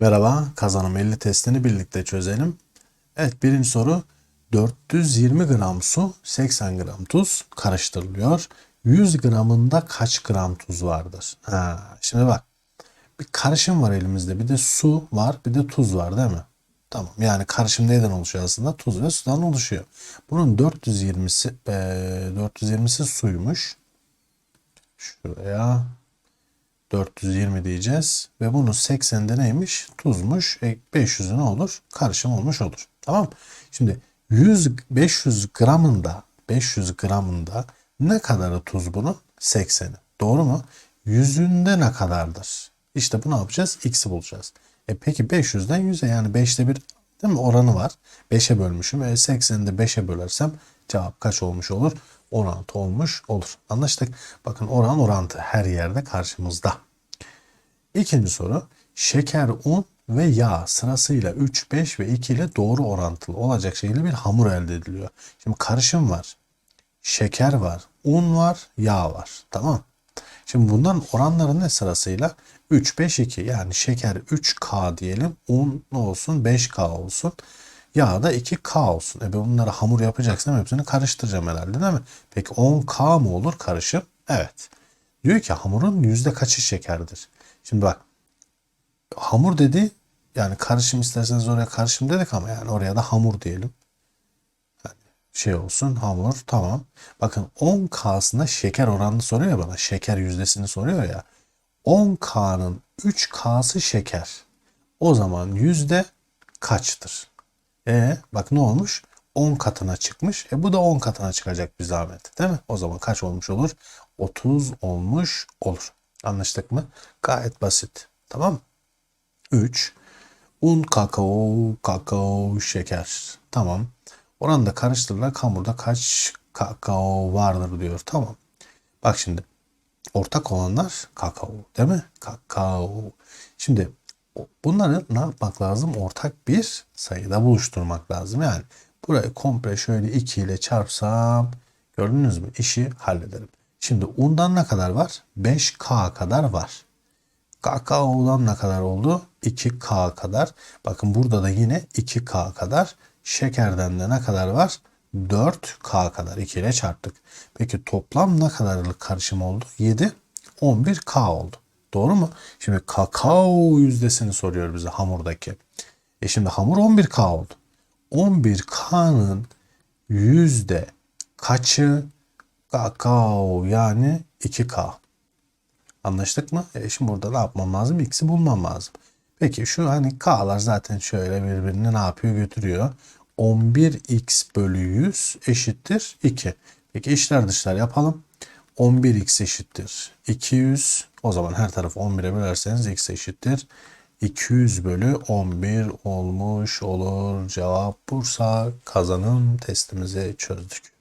Merhaba, kazanım 50 testini birlikte çözelim. Evet, birinci soru 420 gram su, 80 gram tuz karıştırılıyor. 100 gramında kaç gram tuz vardır? Ha, şimdi bak, bir karışım var elimizde, bir de su var, bir de tuz var değil mi? Tamam, yani karışım neyden oluşuyor aslında? Tuz ve sudan oluşuyor. Bunun 420'si, eee 420'si suymuş. Şuraya 420 diyeceğiz. Ve bunun 80'de neymiş? Tuzmuş. E, 500'ü ne olur? Karışım olmuş olur. Tamam. Şimdi 100 500 gramında 500 gramında ne kadarı tuz bunun? 80'i. Doğru mu? Yüzünde ne kadardır? İşte bu ne yapacağız? X'i bulacağız. E peki 500'den 100'e yani 5'te bir değil mi oranı var. 5'e bölmüşüm. E 80'i de 5'e bölersem cevap kaç olmuş olur? 16 olmuş olur. Anlaştık. Bakın oran orantı her yerde karşımızda. İkinci soru. Şeker, un ve yağ sırasıyla 3, 5 ve 2 ile doğru orantılı olacak şekilde bir hamur elde ediliyor. Şimdi karışım var. Şeker var. Un var. Yağ var. Tamam. Şimdi bunların oranları ne sırasıyla? 3, 5, 2. Yani şeker 3K diyelim. Un olsun? 5K olsun. Yağ da 2K olsun. E bunları hamur yapacaksam hepsini karıştıracağım herhalde değil mi? Peki 10K mı olur karışım? Evet. Diyor ki hamurun yüzde kaçı şekerdir? Şimdi bak hamur dedi yani karışım isterseniz oraya karışım dedik ama yani oraya da hamur diyelim. Şey olsun hamur tamam. Bakın 10K'sında şeker oranını soruyor ya bana. Şeker yüzdesini soruyor ya. 10K'nın 3K'sı şeker. O zaman yüzde kaçtır? E bak ne olmuş? 10 katına çıkmış. E bu da 10 katına çıkacak bir zahmet. Değil mi? O zaman kaç olmuş olur? 30 olmuş olur. Anlaştık mı? Gayet basit. Tamam 3. Un, kakao, kakao, şeker. Tamam. Oranda karıştırılarak hamurda kaç kakao vardır diyor. Tamam. Bak şimdi. Ortak olanlar kakao değil mi? Kakao. Şimdi bunları ne yapmak lazım? Ortak bir sayıda buluşturmak lazım. Yani burayı komple şöyle 2 ile çarpsam gördünüz mü? İşi hallederim. Şimdi undan ne kadar var? 5K kadar var. Kakao'dan ne kadar oldu? 2K kadar. Bakın burada da yine 2K kadar. Şekerden de ne kadar var? 4K kadar. 2 ile çarptık. Peki toplam ne kadarlık karışım oldu? 7. 11K oldu. Doğru mu? Şimdi kakao yüzdesini soruyor bize hamurdaki. E şimdi hamur 11K oldu. 11K'nın yüzde kaçı kakao yani 2K. Anlaştık mı? E şimdi burada ne yapmam lazım? X'i bulmam lazım. Peki şu hani K'lar zaten şöyle birbirini ne yapıyor götürüyor. 11x bölü 100 eşittir 2. Peki içler dışlar yapalım. 11x eşittir 200. O zaman her tarafı 11'e bölerseniz x eşittir 200 bölü 11 olmuş olur. Cevap Bursa kazanım testimizi çözdük.